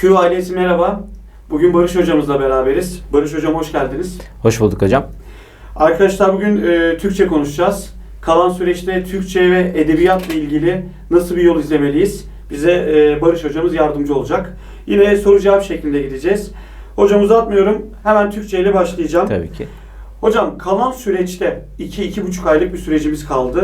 Q ailesi merhaba. Bugün Barış hocamızla beraberiz. Barış hocam hoş geldiniz. Hoş bulduk hocam. Arkadaşlar bugün e, Türkçe konuşacağız. Kalan süreçte Türkçe ve edebiyatla ilgili nasıl bir yol izlemeliyiz? Bize e, Barış hocamız yardımcı olacak. Yine soru cevap şeklinde gideceğiz. Hocam uzatmıyorum. Hemen Türkçe ile başlayacağım. Tabii ki. Hocam kalan süreçte 2-2,5 aylık bir sürecimiz kaldı.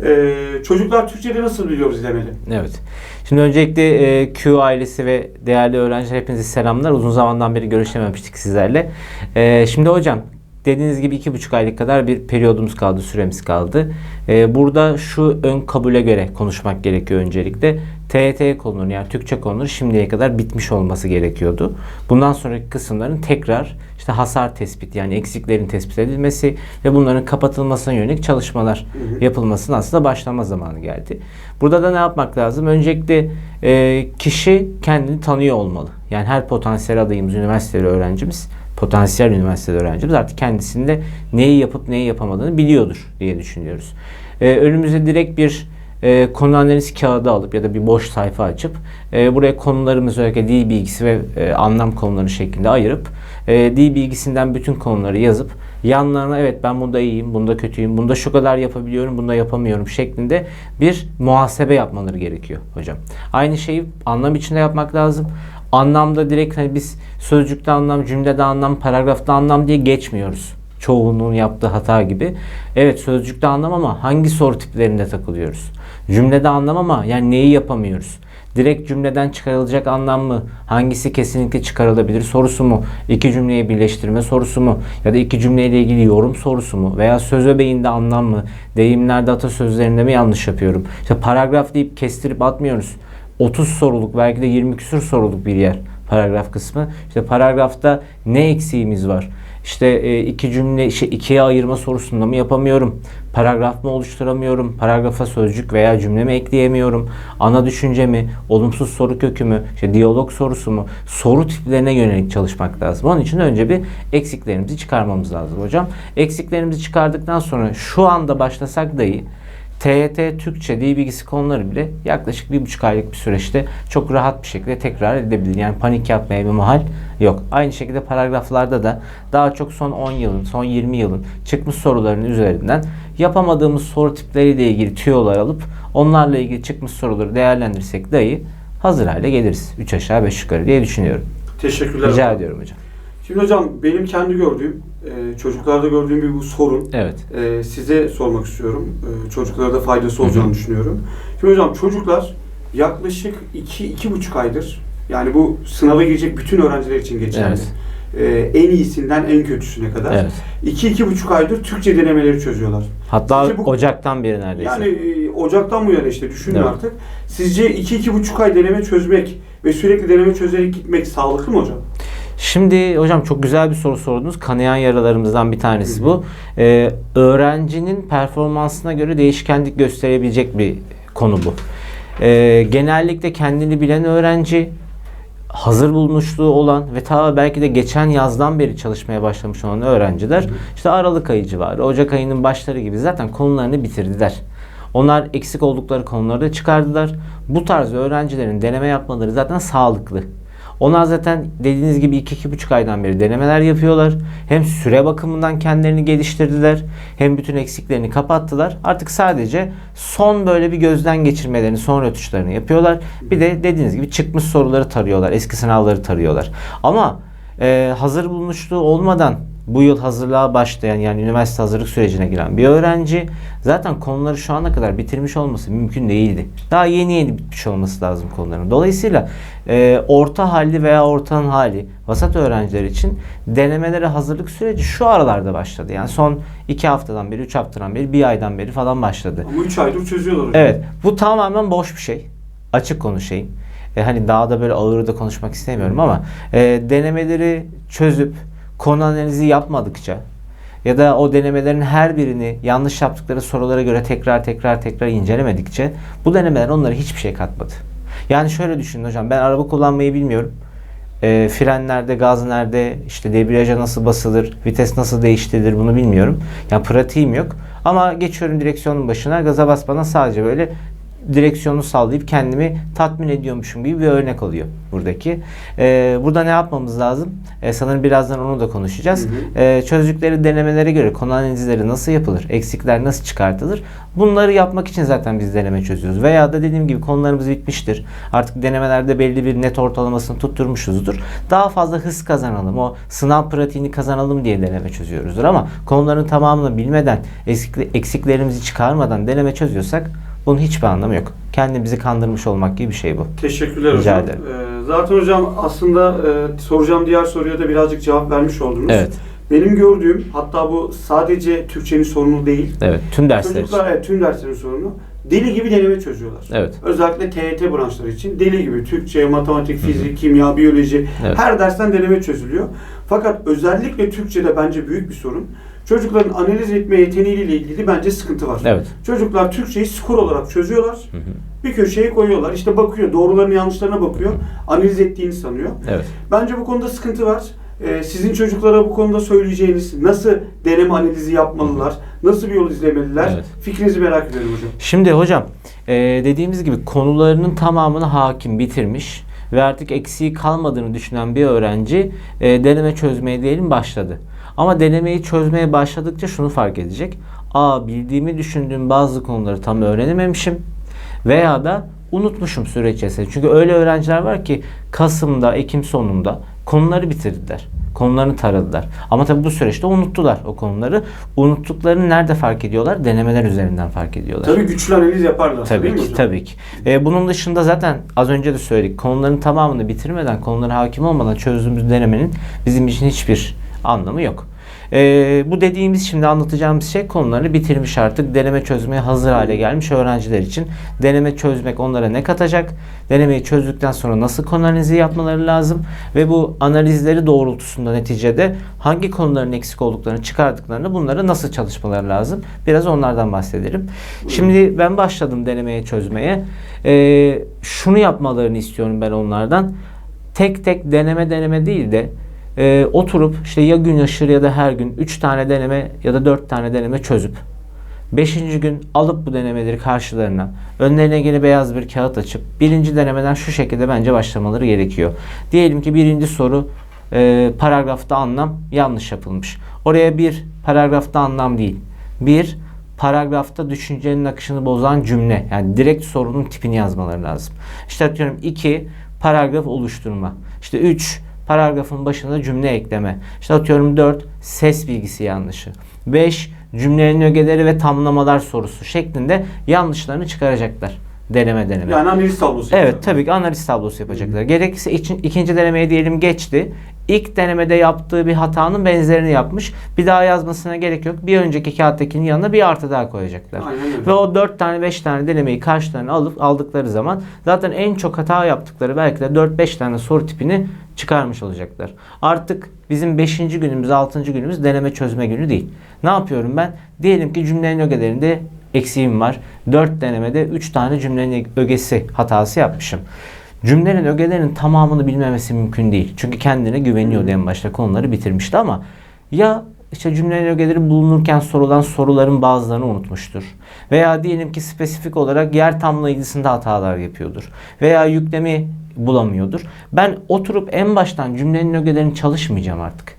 Hı hı. E, çocuklar Türkçe'de nasıl bir yol izlemeli? Evet. Şimdi öncelikle e, Q ailesi ve değerli öğrenciler hepinize selamlar. Uzun zamandan beri görüşememiştik sizlerle. E, şimdi hocam dediğiniz gibi iki buçuk aylık kadar bir periyodumuz kaldı, süremiz kaldı. E, burada şu ön kabule göre konuşmak gerekiyor öncelikle. TYT konuları yani Türkçe konuları şimdiye kadar bitmiş olması gerekiyordu. Bundan sonraki kısımların tekrar işte hasar tespit yani eksiklerin tespit edilmesi ve bunların kapatılmasına yönelik çalışmalar yapılmasının aslında başlama zamanı geldi. Burada da ne yapmak lazım? Öncelikle e, kişi kendini tanıyor olmalı. Yani her potansiyel adayımız, üniversiteli öğrencimiz, potansiyel üniversiteli öğrencimiz artık kendisinde neyi yapıp neyi yapamadığını biliyordur diye düşünüyoruz. E, önümüze direkt bir e, konu analiz kağıdı alıp ya da bir boş sayfa açıp e, buraya konularımızı özellikle dil bilgisi ve e, anlam konuları şeklinde ayırıp e, dil bilgisinden bütün konuları yazıp yanlarına evet ben bunda iyiyim, bunda kötüyüm, bunda şu kadar yapabiliyorum, bunda yapamıyorum şeklinde bir muhasebe yapmaları gerekiyor hocam. Aynı şeyi anlam içinde yapmak lazım. Anlamda direkt hani biz sözcükte anlam, cümlede anlam, paragrafta anlam diye geçmiyoruz. Çoğunluğun yaptığı hata gibi. Evet sözcükte anlam ama hangi soru tiplerinde takılıyoruz? Cümlede anlam ama yani neyi yapamıyoruz? Direkt cümleden çıkarılacak anlam mı? Hangisi kesinlikle çıkarılabilir sorusu mu? İki cümleyi birleştirme sorusu mu? Ya da iki cümleyle ilgili yorum sorusu mu? Veya söz öbeğinde anlam mı? Deyimlerde atasözlerinde mi yanlış yapıyorum? İşte paragraf deyip kestirip atmıyoruz. 30 soruluk belki de 20 küsur soruluk bir yer paragraf kısmı. İşte paragrafta ne eksiğimiz var? İşte e, iki cümle şey ikiye ayırma sorusunda mı yapamıyorum? Paragraf mı oluşturamıyorum? Paragrafa sözcük veya cümle mi ekleyemiyorum? Ana düşünce mi? Olumsuz soru kökü mü? İşte diyalog sorusu mu? Soru tiplerine yönelik çalışmak lazım. Onun için önce bir eksiklerimizi çıkarmamız lazım hocam. Eksiklerimizi çıkardıktan sonra şu anda başlasak dahi TYT, Türkçe, dil bilgisi konuları bile yaklaşık bir buçuk aylık bir süreçte çok rahat bir şekilde tekrar edebilir. Yani panik yapmaya bir mahal yok. Aynı şekilde paragraflarda da daha çok son 10 yılın, son 20 yılın çıkmış sorularının üzerinden yapamadığımız soru tipleriyle ilgili tüyolar alıp onlarla ilgili çıkmış soruları değerlendirsek dahi hazır hale geliriz. 3 aşağı 5 yukarı diye düşünüyorum. Teşekkürler. Rica ediyorum hocam. Şimdi hocam benim kendi gördüğüm, e, çocuklarda gördüğüm bir bu sorun. Evet. E, size sormak istiyorum. E, çocuklara da faydası olacağını düşünüyorum. Şimdi hocam çocuklar yaklaşık 2-2,5 aydır yani bu sınava girecek bütün öğrenciler için geçerli. Evet. E, en iyisinden en kötüsüne kadar. Evet. 2-2,5 aydır Türkçe denemeleri çözüyorlar. Hatta Sizce bu- Ocak'tan beri neredeyse. Yani e, Ocak'tan bu yana işte düşünün Evet. artık. Sizce 2-2,5 ay deneme çözmek ve sürekli deneme çözerek gitmek sağlıklı mı hocam? Şimdi hocam çok güzel bir soru sordunuz. Kanayan yaralarımızdan bir tanesi bu. Ee, öğrencinin performansına göre değişkenlik gösterebilecek bir konu bu. Ee, genellikle kendini bilen öğrenci, hazır bulmuşluğu olan ve ta belki de geçen yazdan beri çalışmaya başlamış olan öğrenciler işte Aralık ayı civarı, Ocak ayının başları gibi zaten konularını bitirdiler. Onlar eksik oldukları konuları da çıkardılar. Bu tarz öğrencilerin deneme yapmaları zaten sağlıklı. Onlar zaten dediğiniz gibi 2-2,5 aydan beri denemeler yapıyorlar. Hem süre bakımından kendilerini geliştirdiler. Hem bütün eksiklerini kapattılar. Artık sadece son böyle bir gözden geçirmelerini, son rötuşlarını yapıyorlar. Bir de dediğiniz gibi çıkmış soruları tarıyorlar. Eski sınavları tarıyorlar. Ama e, hazır bulunuşluğu olmadan bu yıl hazırlığa başlayan yani üniversite hazırlık sürecine giren bir öğrenci zaten konuları şu ana kadar bitirmiş olması mümkün değildi. Daha yeni yeni bitmiş olması lazım konuların. Dolayısıyla e, orta halli veya ortanın hali vasat öğrenciler için denemelere hazırlık süreci şu aralarda başladı. Yani son iki haftadan beri, üç haftadan beri, bir aydan beri falan başladı. Ama 3 aydır çözüyorlar hocam. Evet. Bu tamamen boş bir şey. Açık konuşayım. E, hani daha da böyle ağır da konuşmak istemiyorum ama e, denemeleri çözüp konu analizi yapmadıkça ya da o denemelerin her birini yanlış yaptıkları sorulara göre tekrar tekrar tekrar incelemedikçe bu denemeler onlara hiçbir şey katmadı. Yani şöyle düşünün hocam ben araba kullanmayı bilmiyorum. E, fren gaz nerede, işte debriyaja nasıl basılır, vites nasıl değiştirilir bunu bilmiyorum. Yani pratiğim yok. Ama geçiyorum direksiyonun başına gaza basmadan sadece böyle direksiyonu sallayıp kendimi tatmin ediyormuşum gibi bir örnek oluyor buradaki. Ee, burada ne yapmamız lazım? Ee, sanırım birazdan onu da konuşacağız. Hı Ee, çözdükleri denemelere göre konu analizleri nasıl yapılır? Eksikler nasıl çıkartılır? Bunları yapmak için zaten biz deneme çözüyoruz. Veya da dediğim gibi konularımız bitmiştir. Artık denemelerde belli bir net ortalamasını tutturmuşuzdur. Daha fazla hız kazanalım. O sınav pratiğini kazanalım diye deneme çözüyoruzdur. Ama konuların tamamını bilmeden, eksiklerimizi çıkarmadan deneme çözüyorsak bunun hiçbir anlamı yok. Kendimizi kandırmış olmak gibi bir şey bu. Teşekkürler Rica hocam. ederim. Ee, zaten hocam aslında e, soracağım diğer soruya da birazcık cevap vermiş oldunuz. Evet. Benim gördüğüm hatta bu sadece Türkçenin sorunu değil. Evet. Tüm dersler için. Çocuklar evet, tüm derslerin sorunu. Deli gibi deneme çözüyorlar. Evet. Özellikle TYT branşları için deli gibi Türkçe, matematik, fizik, kimya, biyoloji Evet. her dersten deneme çözülüyor. Fakat özellikle Türkçe'de bence büyük bir sorun. Çocukların analiz etme yeteneğiyle ilgili bence sıkıntı var. Evet. Çocuklar Türkçeyi skor olarak çözüyorlar. Hı hı. Bir köşeye koyuyorlar. İşte bakıyor, doğrularını yanlışlarına bakıyor. Analiz ettiğini sanıyor. Evet. Bence bu konuda sıkıntı var. Ee, sizin çocuklara bu konuda söyleyeceğiniz nasıl deneme analizi yapmalılar, nasıl bir yol izlemeliler? Evet. Fikrinizi merak ediyorum hocam. Şimdi hocam e, dediğimiz gibi konularının tamamını hakim bitirmiş ve artık eksiği kalmadığını düşünen bir öğrenci e, deneme çözmeye diyelim başladı. Ama denemeyi çözmeye başladıkça şunu fark edecek. Aa bildiğimi düşündüğüm bazı konuları tam öğrenememişim veya da unutmuşum süreç içerisinde. Çünkü öyle öğrenciler var ki Kasım'da, Ekim sonunda konuları bitirdiler. Konularını taradılar. Ama tabii bu süreçte unuttular o konuları. Unuttuklarını nerede fark ediyorlar? Denemeler üzerinden fark ediyorlar. Tabii güçlü analiz yaparlar. Tabii ki, tabii ki. Ee, bunun dışında zaten az önce de söyledik. Konuların tamamını bitirmeden, konulara hakim olmadan çözdüğümüz denemenin bizim için hiçbir anlamı yok. Ee, bu dediğimiz şimdi anlatacağımız şey konularını bitirmiş artık deneme çözmeye hazır hale gelmiş öğrenciler için. Deneme çözmek onlara ne katacak? Denemeyi çözdükten sonra nasıl konu analizi yapmaları lazım? Ve bu analizleri doğrultusunda neticede hangi konuların eksik olduklarını çıkardıklarını bunları nasıl çalışmaları lazım? Biraz onlardan bahsedelim. Şimdi ben başladım denemeye çözmeye. Ee, şunu yapmalarını istiyorum ben onlardan. Tek tek deneme deneme değil de e, oturup işte ya gün aşırı ya da her gün 3 tane deneme ya da 4 tane deneme çözüp 5. gün alıp bu denemeleri karşılarına önlerine yine beyaz bir kağıt açıp birinci denemeden şu şekilde bence başlamaları gerekiyor. Diyelim ki birinci soru e, paragrafta anlam yanlış yapılmış. Oraya bir paragrafta anlam değil. Bir paragrafta düşüncenin akışını bozan cümle. Yani direkt sorunun tipini yazmaları lazım. İşte atıyorum 2 paragraf oluşturma. İşte 3 paragrafın başına cümle ekleme. İşte atıyorum 4 ses bilgisi yanlışı. 5 cümlenin ögeleri ve tamlamalar sorusu şeklinde yanlışlarını çıkaracaklar. Deneme deneme. Yani analiz tablosu. Evet tabii ki analiz tablosu yapacaklar. Gerekirse için, ikinci denemeye diyelim geçti. İlk denemede yaptığı bir hatanın benzerini yapmış. Bir daha yazmasına gerek yok. Bir önceki kağıttakinin yanına bir artı daha koyacaklar. Aynen. Ve o 4 tane 5 tane denemeyi karşılarına alıp aldıkları zaman zaten en çok hata yaptıkları belki de 4-5 tane soru tipini çıkarmış olacaklar. Artık bizim 5. günümüz 6. günümüz deneme çözme günü değil. Ne yapıyorum ben? Diyelim ki cümlenin ögelerinde eksiğim var. 4 denemede 3 tane cümlenin ögesi hatası yapmışım. Cümlenin ögelerinin tamamını bilmemesi mümkün değil. Çünkü kendine güveniyordu en başta konuları bitirmişti ama ya işte cümlenin ögeleri bulunurken sorulan soruların bazılarını unutmuştur. Veya diyelim ki spesifik olarak yer tamlayıcısında hatalar yapıyordur. Veya yüklemi bulamıyordur. Ben oturup en baştan cümlenin ögelerini çalışmayacağım artık.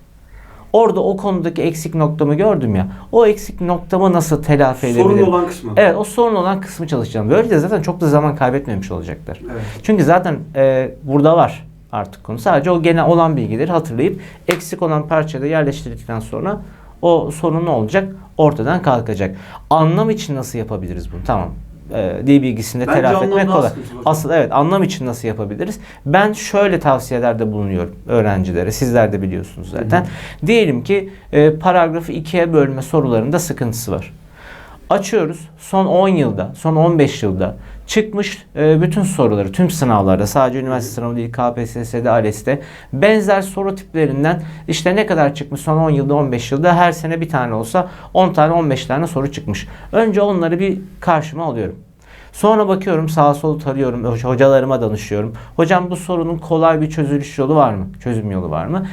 Orada o konudaki eksik noktamı gördüm ya. O eksik noktamı nasıl telafi edebilirim? Sorun olan kısmı. Evet o sorun olan kısmı çalışacağım. Böylece zaten çok da zaman kaybetmemiş olacaklar. Evet. Çünkü zaten e, burada var artık konu. Sadece o gene olan bilgileri hatırlayıp eksik olan parçada yerleştirdikten sonra o sorun ne olacak? Ortadan kalkacak. Anlam için nasıl yapabiliriz bunu? Tamam. E, dil bilgisinde Bence telafi etmek kolay. Asıl evet anlam için nasıl yapabiliriz? Ben şöyle tavsiyelerde bulunuyorum öğrencilere. Sizler de biliyorsunuz zaten. Diyelim ki e, paragrafı ikiye bölme sorularında sıkıntısı var. Açıyoruz. Son 10 yılda, son 15 yılda çıkmış e, bütün soruları, tüm sınavlarda, sadece üniversite sınavı değil, KPSS'de, ALES'te benzer soru tiplerinden işte ne kadar çıkmış son 10 yılda, 15 yılda her sene bir tane olsa 10 tane, 15 tane soru çıkmış. Önce onları bir karşıma alıyorum. Sonra bakıyorum sağa solu tarıyorum, hocalarıma danışıyorum. Hocam bu sorunun kolay bir çözülüş yolu var mı? Çözüm yolu var mı?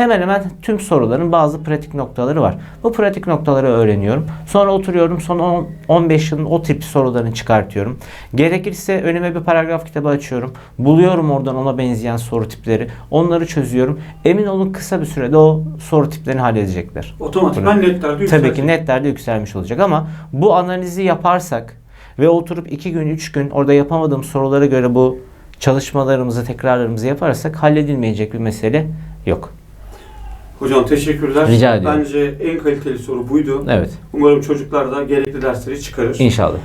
Hemen hemen tüm soruların bazı pratik noktaları var. Bu pratik noktaları öğreniyorum. Sonra oturuyorum son 10 15 yılın o tip sorularını çıkartıyorum. Gerekirse önüme bir paragraf kitabı açıyorum. Buluyorum oradan ona benzeyen soru tipleri. Onları çözüyorum. Emin olun kısa bir sürede o soru tiplerini halledecekler. Otomatikman netlerde Tabii yükselecek. ki netlerde yükselmiş olacak ama bu analizi yaparsak ve oturup 2 gün 3 gün orada yapamadığım sorulara göre bu çalışmalarımızı tekrarlarımızı yaparsak halledilmeyecek bir mesele yok. Hocam teşekkürler. Rica ediyorum. Bence en kaliteli soru buydu. Evet Umarım çocuklar da gerekli dersleri çıkarır. inşallah.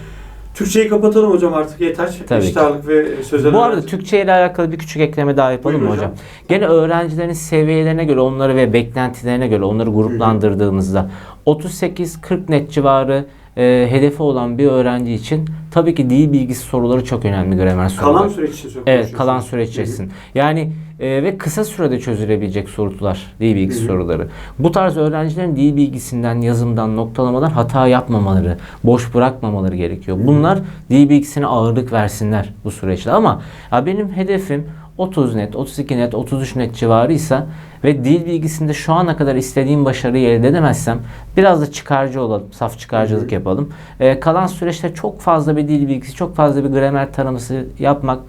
Türkçeyi kapatalım hocam artık yeter. Tabii ağırlık ve sözel Bu arada Türkçe ile alakalı bir küçük ekleme daha yapalım Buyurun mı hocam? hocam. Gene öğrencilerin seviyelerine göre onları ve beklentilerine göre onları gruplandırdığımızda 38-40 net civarı e, hedefi olan bir öğrenci için tabii ki dil bilgisi soruları çok önemli gramer soruları. kalan süreç için. Evet kalan süreç içerisinde. Yani e, ve kısa sürede çözülebilecek sorular, dil bilgisi Hı hı. soruları. Bu tarz öğrencilerin dil bilgisinden, yazımdan, noktalamadan hata yapmamaları, boş bırakmamaları gerekiyor. Bunlar dil bilgisine ağırlık versinler bu süreçte. Ama ya benim hedefim 30 net, 32 net, 33 net civarıysa ve dil bilgisinde şu ana kadar istediğim başarıyı elde edemezsem biraz da çıkarcı olalım, saf çıkarcılık yapalım. E, kalan süreçte çok fazla bir dil bilgisi, çok fazla bir gramer taraması yapmak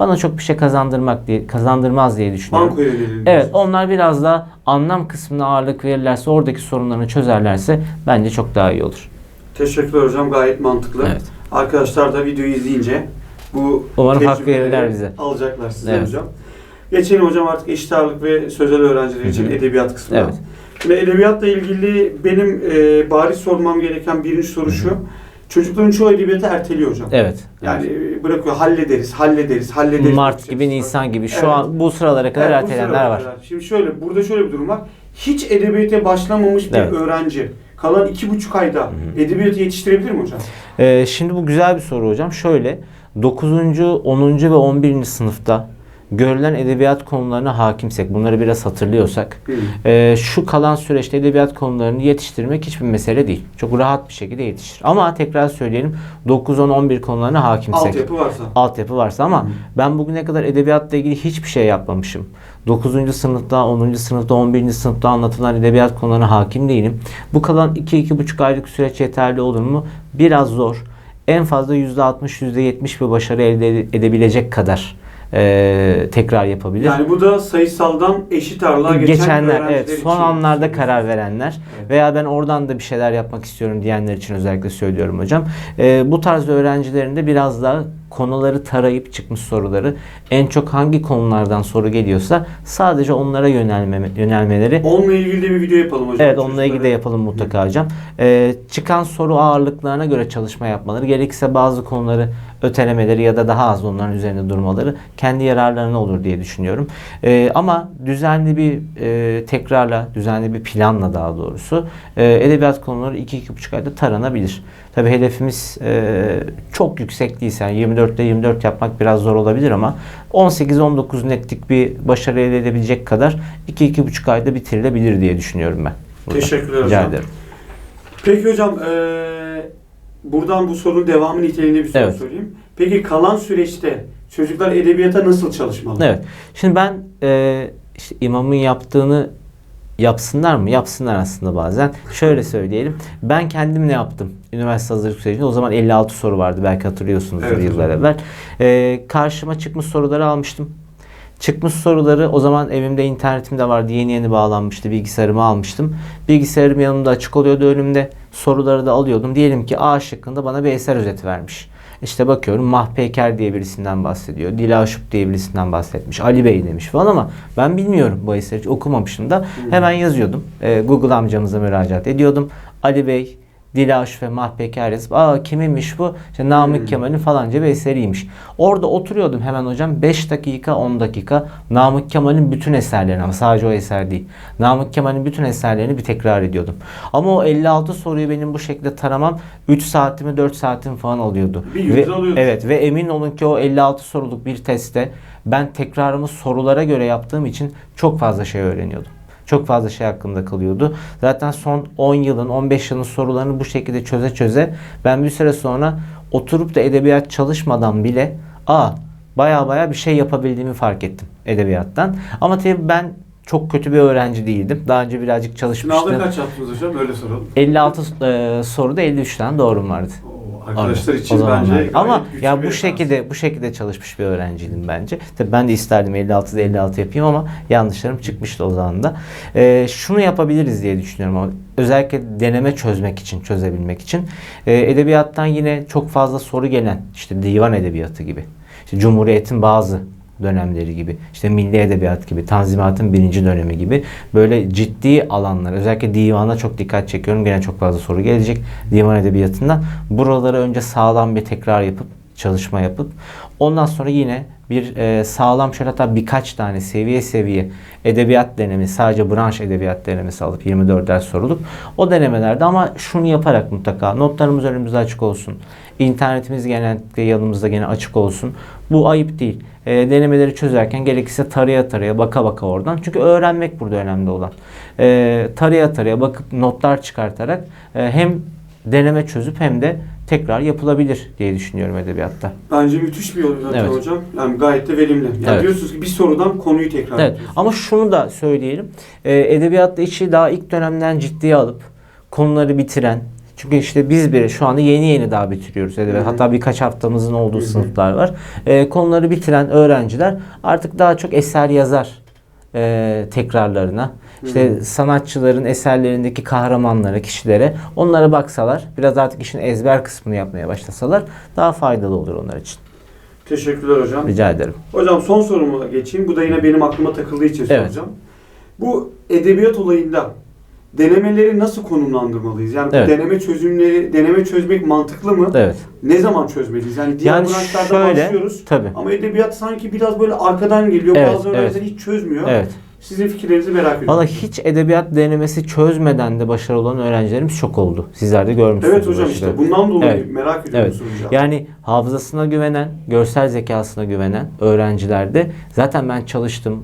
bana çok bir şey kazandırmak diye kazandırmaz diye düşünüyorum. Banko. Evet, onlar biraz da anlam kısmına ağırlık verirlerse, oradaki sorunlarını çözerlerse bence çok daha iyi olur. Teşekkürler hocam gayet mantıklı. Evet. Arkadaşlar da videoyu izleyince bu Umarım hak tecrübeleri verirler bize. Alacaklar size Evet. hocam. Geçelim hocam artık eşit ağırlık ve sözel öğrenciler için Hı hı. edebiyat kısmına. Evet. Şimdi edebiyatla ilgili benim e, bariz sormam gereken birinci soru şu. Çocukların çoğu edebiyatı erteliyor hocam. Evet. Yani e, bırakıyor hallederiz, hallederiz, hallederiz. Mart gibi, Nisan gibi şu Evet. an bu sıralara kadar Evet, bu ertelenenler sıralar var. kadar. Şimdi şöyle, burada şöyle bir durum var. Hiç edebiyata başlamamış bir Evet. öğrenci kalan iki buçuk ayda edebiyatı yetiştirebilir mi hocam? Ee, şimdi bu güzel bir soru hocam. Şöyle 9. 10. ve 11. sınıfta görülen edebiyat konularına hakimsek, bunları biraz hatırlıyorsak, e, şu kalan süreçte edebiyat konularını yetiştirmek hiçbir mesele değil. Çok rahat bir şekilde yetişir. Ama tekrar söyleyelim 9, 10, 11 konularına hakimsek. Altyapı varsa. altyapı varsa ama Hı. ben bugüne kadar edebiyatla ilgili hiçbir şey yapmamışım. 9. sınıfta, 10. sınıfta, 11. sınıfta anlatılan edebiyat konularına hakim değilim. Bu kalan 2-2,5 aylık süreç yeterli olur mu? Biraz zor. En fazla %60, %70 bir başarı elde edebilecek kadar eee, tekrar yapabilir. Yani bu da sayısaldan eşit ağırlığa geçen Geçenler, evet, son için. anlarda karar verenler Evet. veya ben oradan da bir şeyler yapmak istiyorum diyenler için özellikle söylüyorum hocam. Ee, bu tarz öğrencilerin de biraz daha konuları tarayıp çıkmış soruları en çok hangi konulardan soru geliyorsa sadece onlara yönelme, yönelmeleri Onunla ilgili de bir video yapalım hocam. Evet onunla ilgili de yapalım mutlaka hocam. Ee, çıkan soru ağırlıklarına göre çalışma yapmaları, gerekirse bazı konuları ötelemeleri ya da daha az onların üzerinde durmaları kendi yararlarına olur diye düşünüyorum. Ee, ama düzenli bir e, tekrarla, düzenli bir planla daha doğrusu e, edebiyat konuları 2-2,5 ayda taranabilir. Tabi hedefimiz e, çok yüksek değilse yani 24'te 24 yapmak biraz zor olabilir ama 18-19 netlik bir başarı elde edebilecek kadar 2-2,5 ayda bitirilebilir diye düşünüyorum ben. Burada. Teşekkürler Rica hocam. ederim. Peki hocam eee, buradan bu sorunun devamı niteliğinde bir soru Evet. sorayım. Peki kalan süreçte çocuklar edebiyata nasıl çalışmalı? Evet. Şimdi ben e, işte imamın yaptığını yapsınlar mı? Yapsınlar aslında bazen. Şöyle söyleyelim. Ben kendim ne yaptım? Üniversite hazırlık sürecinde o zaman 56 soru vardı belki hatırlıyorsunuzdur Evet, yıllar hocam. evvel. E, karşıma çıkmış soruları almıştım. Çıkmış soruları o zaman evimde internetim de vardı. Yeni yeni bağlanmıştı. Bilgisayarımı almıştım. Bilgisayarım yanımda açık oluyordu önümde. Soruları da alıyordum. Diyelim ki A şıkkında bana bir eser özeti vermiş. İşte bakıyorum Mahpeker diye birisinden bahsediyor. Dila Şup diye birisinden bahsetmiş. Ali Bey demiş falan ama ben bilmiyorum bu eseri hiç okumamışım da. Hemen yazıyordum. Ee, Google amcamıza müracaat ediyordum. Ali Bey, Dilaş ve Mahpeker yazıp aa kiminmiş bu? İşte Namık Hmm. Kemal'in falanca bir eseriymiş. Orada oturuyordum hemen hocam 5 dakika 10 dakika Namık Kemal'in bütün eserlerini ama sadece o eser değil. Namık Kemal'in bütün eserlerini bir tekrar ediyordum. Ama o 56 soruyu benim bu şekilde taramam 3 saatimi 4 saatimi falan alıyordu. Bir Ve- alıyordu. Evet ve emin olun ki o 56 soruluk bir testte ben tekrarımı sorulara göre yaptığım için çok fazla şey öğreniyordum. Çok fazla şey hakkında kalıyordu. Zaten son 10 yılın, 15 yılın sorularını bu şekilde çöze çöze ben bir süre sonra oturup da edebiyat çalışmadan bile aa baya baya bir şey yapabildiğimi fark ettim edebiyattan. Ama tabii ben çok kötü bir öğrenci değildim. Daha önce birazcık çalışmıştım. Sınavda kaç yaptınız hocam? Öyle soralım. 56 e, soruda 53 tane doğrum vardı. Arkadaşlar için o bence gayet ama güçlü ya bir bu şekilde bu şekilde çalışmış bir öğrenciydim bence. Tabii ben de isterdim 56'da 56 yapayım ama yanlışlarım çıkmıştı o zaman da. Ee, şunu yapabiliriz diye düşünüyorum. ama Özellikle deneme çözmek için, çözebilmek için. Ee, edebiyattan yine çok fazla soru gelen, işte divan edebiyatı gibi. İşte Cumhuriyet'in bazı dönemleri gibi, işte milli edebiyat gibi, tanzimatın birinci dönemi gibi böyle ciddi alanlar, özellikle divana çok dikkat çekiyorum. Gene çok fazla soru gelecek divan edebiyatından. Buraları önce sağlam bir tekrar yapıp, çalışma yapıp, ondan sonra yine bir e, sağlam şöyle hatta birkaç tane seviye seviye edebiyat denemi, sadece branş edebiyat denemesi alıp 24 ders sorulup o denemelerde ama şunu yaparak mutlaka notlarımız önümüzde açık olsun. İnternetimiz genellikle yanımızda gene açık olsun. Bu ayıp değil. E, denemeleri çözerken gerekirse taraya taraya baka baka oradan. Çünkü öğrenmek burada önemli olan. E, taraya taraya bakıp notlar çıkartarak e, hem deneme çözüp hem de tekrar yapılabilir diye düşünüyorum edebiyatta. Bence müthiş bir yol zaten Evet. hocam. Yani gayet de verimli. Yani Evet. diyorsunuz ki bir sorudan konuyu tekrar Evet ama şunu da söyleyelim. Ee, edebiyatta işi daha ilk dönemden ciddiye alıp konuları bitiren çünkü işte biz bile şu anda yeni yeni daha bitiriyoruz edebiyat. Hatta birkaç haftamızın olduğu sınıflar var. Ee, konuları bitiren öğrenciler artık daha çok eser yazar e, tekrarlarına. İşte sanatçıların eserlerindeki kahramanlara, kişilere onlara baksalar, biraz artık işin ezber kısmını yapmaya başlasalar daha faydalı olur onlar için. Teşekkürler hocam. Rica ederim. Hocam son soruma geçeyim. Bu da yine benim aklıma takıldığı için Evet. soracağım. Bu edebiyat olayında denemeleri nasıl konumlandırmalıyız? Yani Evet. deneme çözümleri, deneme çözmek mantıklı mı? Evet. Ne zaman çözmeliyiz? Yani diğer Yani branşlarda şöyle, başlıyoruz. tabii. Ama edebiyat sanki biraz böyle arkadan geliyor. Evet, Bazı öğrenciler hiç çözmüyor. Evet. Sizin fikirlerinizi merak ediyorum. Valla hiç edebiyat denemesi çözmeden de başarılı olan öğrencilerimiz çok oldu. Sizler de görmüşsünüz. Evet hocam işte bundan dolayı Evet. merak ediyorum Evet. soracağım. Yani hafızasına güvenen, görsel zekasına güvenen öğrencilerde zaten ben çalıştım.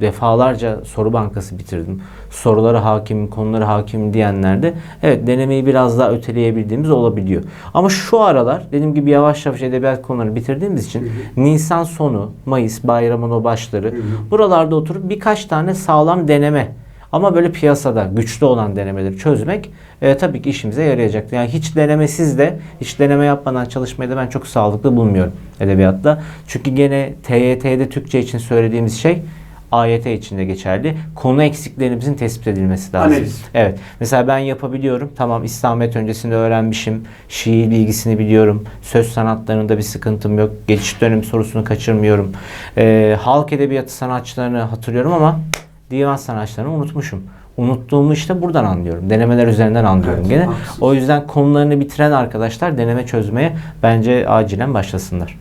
Defalarca soru bankası bitirdim. Sorulara hakimim, konulara hakimim diyenlerde evet denemeyi biraz daha öteleyebildiğimiz olabiliyor. Ama şu aralar dediğim gibi yavaş yavaş edebiyat konuları bitirdiğimiz için Nisan sonu, Mayıs, bayramın o başları Hı hı. buralarda oturup birkaç tane sağlam deneme ama böyle piyasada güçlü olan denemeleri çözmek e, tabii ki işimize yarayacaktır. Yani hiç denemesiz de hiç deneme yapmadan çalışmayı da ben çok sağlıklı bulmuyorum edebiyatta. Çünkü gene TYT'de Türkçe için söylediğimiz şey AYT için de geçerli. Konu eksiklerimizin tespit edilmesi lazım. Analiz. Evet. Mesela ben yapabiliyorum. Tamam İslamiyet öncesinde öğrenmişim. Şiir bilgisini biliyorum. Söz sanatlarında bir sıkıntım yok. Geçiş dönemi sorusunu kaçırmıyorum. Ee, halk edebiyatı sanatçılarını hatırlıyorum ama divan sanatçılarını unutmuşum. Unuttuğumu işte buradan anlıyorum. Denemeler üzerinden anlıyorum Evet, gene. haklısın. O yüzden konularını bitiren arkadaşlar deneme çözmeye bence acilen başlasınlar.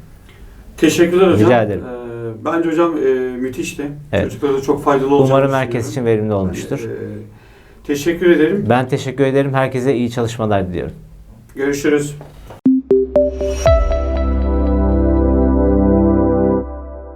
Teşekkürler hocam. Rica ederim. Ee, bence hocam e, müthişti. Evet. Çocuklara da çok faydalı olacak. Umarım herkes için verimli olmuştur. teşekkür ederim. Ben teşekkür ederim. Herkese iyi çalışmalar diliyorum. Görüşürüz.